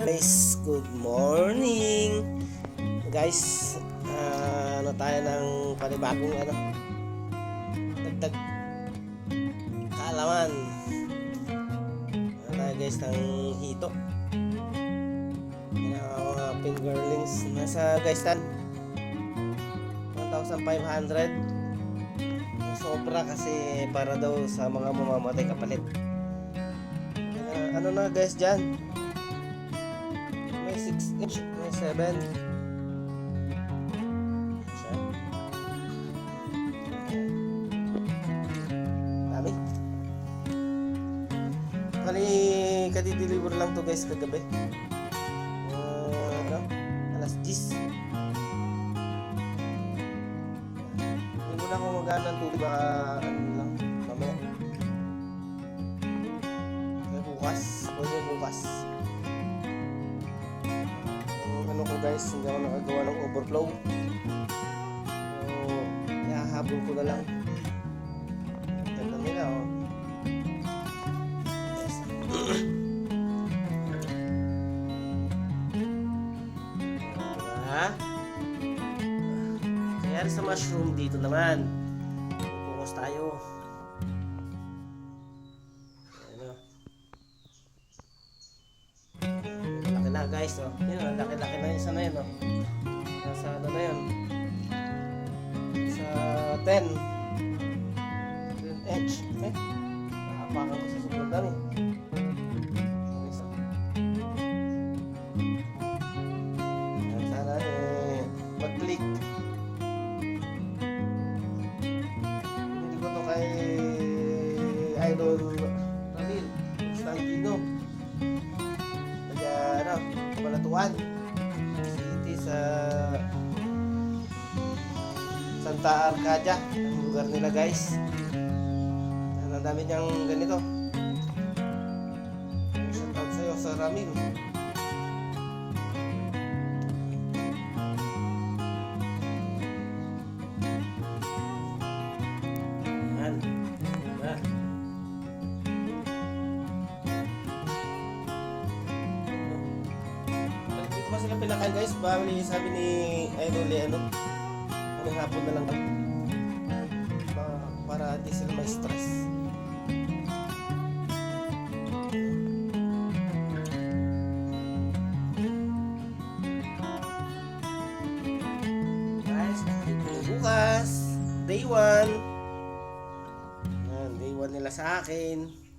Guys, good morning. Guys, ah, ano tayo ng panibagong ano? Dagdag kaalaman. Ano tayo guys ng hito. Yan ang mga fingerlings. Nasa guys tan 1,500. Sobra kasi para daw sa mga mamamatay kapalit. Kaya, ano na guys dyan? May 6 inch, may 7. Siya. Dami. Kali kadi-deliver lang to guys kagabi. Uh? Alas 10. Hindi muna ako magana ng tubig baka ano lang, mamaya. Bukas, pwede bukas. Ano ko guys, hindi ako nakagawa ng overflow. So, ihahabol ko na lang. Ganda nila oh. Yes. Diba? Kaya sa mushroom dito naman. Focus tayo. Guys, oh. Yun, oh, laki-laki na isa na yun, oh. Nasa ano na yun? Sa 10. 10 inch. Eh, nakapakan ko sa sobrang dami. Sana eh, mag-click. Hindi ko to kay Idol Balatuan. City sa Santa Arcadia, ang lugar nila guys. Ang dami niyang ganito. Shout out sa'yo sa Ramil. Pa sila pinakain guys. Bali sabi ni Idol eh, ano. Ano hapon na lang daw. Pa- Para di sila ma-stress. Guys, bukas. Day 1. Yan, day 1 nila sa akin.